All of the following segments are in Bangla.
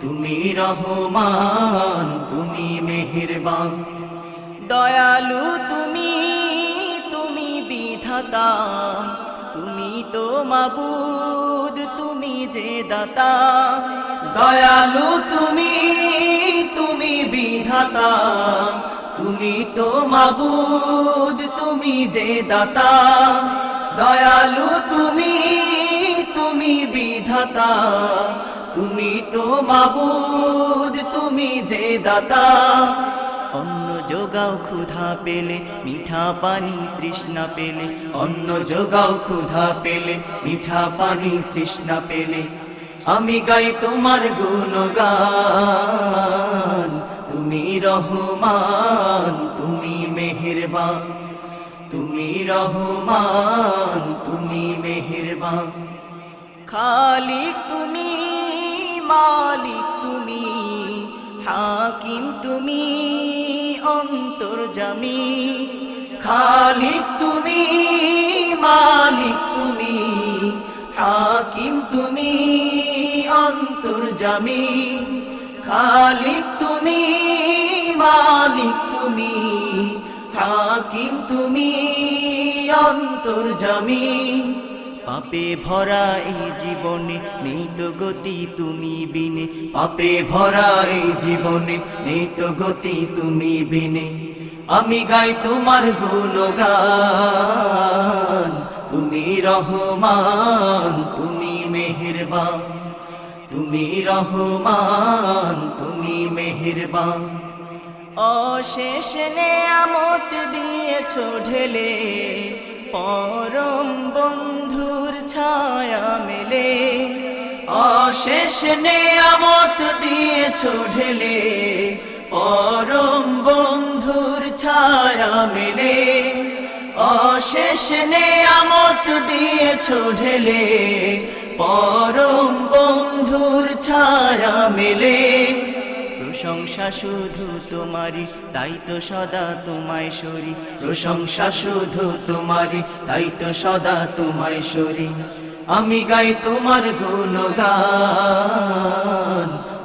তুমি রহমান, তুমি মেহেরবান। দয়ালু তুমি তুমি বিধাতা। তুমি তো মাবুদ, তুমি যে দাতা। দয়ালু তুমি তুমি বিধাতা। তুমি তো মাবুদ, তুমি যে দাতা। দয়ালু তুমি বিধাতা, তুমি তো মাবুদ, তুমি যে দাতা। অন্ন যোগাও ক্ষুধা পেলে, মিঠা পানি তৃষ্ণা পেলে। অন্ন যোগাও ক্ষুধা পেলে, মিঠা পানি তৃষ্ণা পেলে। আমি গাই তোমার গুণগান, তুমি রহমান, তুমি মেহেরবান। তুমি রহমান, তুমি মেহেরবান। খালিক তুমি, মালিক তুমি, হাকিম তুমি অন্তর্জামি খালিক তুমি, মালিক তুমি, হাকিম তুমি অন্তর্জামি খালিক তুমি, মালিক তুমি, হাকিম তুমি অন্তর্জামি পাপে ভরা এই জীবনে নেই তো গতি তুমি বিনে। পাপে ভরা এই জীবনে নেই তো গতি তুমি বিনে। আমি গাই তোমার গুণগান, তুমি রহমান, তুমি মেহেরবান। তুমি রহমান, তুমি মেহেরবান। অশেষ নেয়ামত দিয়েছ ঢেলে, পরম বন্ধুর ছায়া মেলে। অশেষ নেয়ামত দিয়েছ ঢেলে। পরম বন্ধুর ছায়া মেলে। অশেষ নেয়ামত দিয়েছ ঢেলে। পরম বন্ধুর ছায়া মেলে। প্রশংসা শুধু তোমারই, তাই তো সদা তোমায় সরি। প্রশংসা শুধু তোমারই, তাই তো সদা তোমায় সরি। আমি গাই তোমার গুণগান,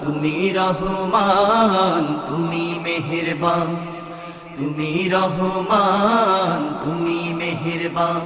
তুমি রহমান, তুমি মেহেরবান। তুমি রহমান, তুমি মেহেরবান।